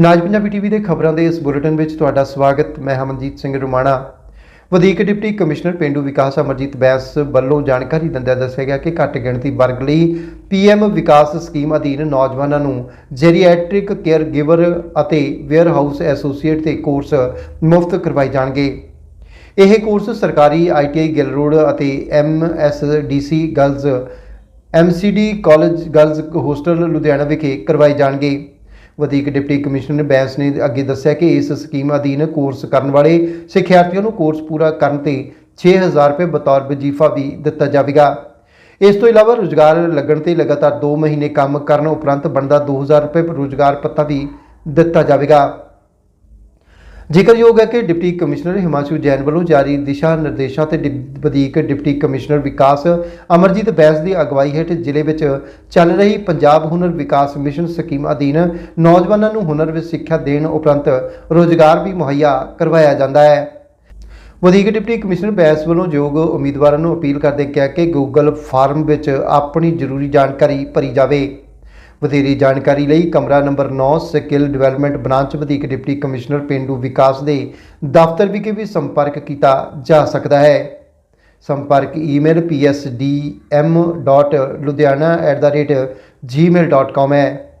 ਨਾਜ Punjabi TV ਦੇ ਖਬਰਾਂ ਦੇ ਇਸ ਬੁਲੇਟਿਨ ਵਿੱਚ ਤੁਹਾਡਾ ਸਵਾਗਤ। ਮੈਂ ਹਮਨਜੀਤ ਸਿੰਘ ਰੁਮਾਣਾ। ਵਧੀਕ ਡਿਪਟੀ ਕਮਿਸ਼ਨਰ ਪਿੰਡੂ ਵਿਕਾਸ ਅਮਰਜੀਤ ਬੈਂਸ ਵੱਲੋਂ ਜਾਣਕਾਰੀ ਦਿੰਦਿਆਂ ਦੱਸਿਆ ਗਿਆ ਕਿ ਘੱਟ ਗਿਣਤੀ ਵਰਗ ਲਈ ਪੀਐਮ ਵਿਕਾਸ ਸਕੀਮ ਅਧੀਨ ਨੌਜਵਾਨਾਂ ਨੂੰ ਜੈਰੀਐਟ੍ਰਿਕ ਕੇਅਰ ਗਿਵਰ ਅਤੇ ਵੇਅਰ ਹਾਊਸ ਐਸੋਸੀਏਟ 'ਤੇ ਕੋਰਸ ਮੁਫਤ ਕਰਵਾਏ ਜਾਣਗੇ। ਇਹ ਕੋਰਸ ਸਰਕਾਰੀ ਆਈਟੀਆਈ ਗਿੱਲ ਰੋਡ ਅਤੇ MSDC girls MCD college girls hostel Ludhiana ਵਿਖੇ ਕਰਵਾਏ ਜਾਣਗੇ। ਵਧੀਕ ਡਿਪਟੀ ਕਮਿਸ਼ਨਰ ਬੈਂਸ ਨੇ ਅੱਗੇ ਦੱਸਿਆ ਕਿ ਇਸ ਸਕੀਮ ਅਧੀਨ ਕੋਰਸ ਕਰਨ ਵਾਲੇ ਸਿੱਖਿਆਰਥੀਆਂ ਨੂੰ ਕੋਰਸ ਪੂਰਾ ਕਰਨ ਤੇ 6000 ਰੁਪਏ ਬਤੌਰ ਵਜੀਫਾ ਵੀ ਦਿੱਤਾ ਜਾਵੇਗਾ। ਇਸ ਤੋਂ ਇਲਾਵਾ ਰੁਜ਼ਗਾਰ ਲੱਗਣ ਤੇ ਲਗਾਤਾਰ 2 ਮਹੀਨੇ ਕੰਮ ਕਰਨ ਉਪਰੰਤ ਬਣਦਾ 2000 ਰੁਪਏ ਰੁਜ਼ਗਾਰ ਪੱਤਾ ਵੀ ਦਿੱਤਾ ਜਾਵੇਗਾ। ਜ਼ਿਕਰਯੋਗ ਹੈ ਕਿ ਡਿਪਟੀ ਕਮਿਸ਼ਨਰ ਹਿਮਾਂਸ਼ੂ ਜੈਨ ਵੱਲੋਂ ਜਾਰੀ ਦਿਸ਼ਾ ਨਿਰਦੇਸ਼ਾਂ ਤੇ ਡਿਪ- ਵਧੀਕ ਡਿਪਟੀ ਕਮਿਸ਼ਨਰ ਵਿਕਾਸ ਅਮਰਜੀਤ ਬੈਂਸ ਦੀ ਅਗਵਾਈ ਹੇਠ ਜ਼ਿਲ੍ਹੇ ਵਿੱਚ ਚੱਲ ਰਹੀ ਪੰਜਾਬ ਹੁਨਰ ਵਿਕਾਸ ਮਿਸ਼ਨ ਸਕੀਮ ਅਧੀਨ ਨੌਜਵਾਨਾਂ ਨੂੰ ਹੁਨਰ ਵਿੱਚ ਸਿੱਖਿਆ ਦੇਣ ਉਪਰੰਤ ਰੋਜ਼ਗਾਰ ਵੀ ਮੁਹੱਈਆ ਕਰਵਾਇਆ ਜਾਂਦਾ ਹੈ। ਵਧੀਕ ਡਿਪਟੀ ਕਮਿਸ਼ਨਰ ਬੈਂਸ ਵੱਲੋਂ ਯੋਗ ਉਮੀਦਵਾਰਾਂ ਨੂੰ ਅਪੀਲ ਕਰਦੇ ਕਿਹਾ ਕਿ ਗੂਗਲ ਫਾਰਮ ਵਿੱਚ ਆਪਣੀ ਜ਼ਰੂਰੀ ਜਾਣਕਾਰੀ ਭਰੀ ਜਾਵੇ। ਵਧੇਰੀ ਜਾਣਕਾਰੀ ਲਈ ਕਮਰਾ ਨੰਬਰ 9 ਸਕਿੱਲ ਡਿਵੈਲਪਮੈਂਟ ਬ੍ਰਾਂਚ ਵਧੀਕ ਡਿਪਟੀ ਕਮਿਸ਼ਨਰ ਪਿੰਡੂ ਵਿਕਾਸ ਦੇ ਦਫ਼ਤਰ ਵਿਖੇ ਵੀ ਸੰਪਰਕ ਕੀਤਾ ਜਾ ਸਕਦਾ ਹੈ। ਸੰਪਰਕ ਈਮੇਲ psdm.ludhiana@gmail.com ਹੈ।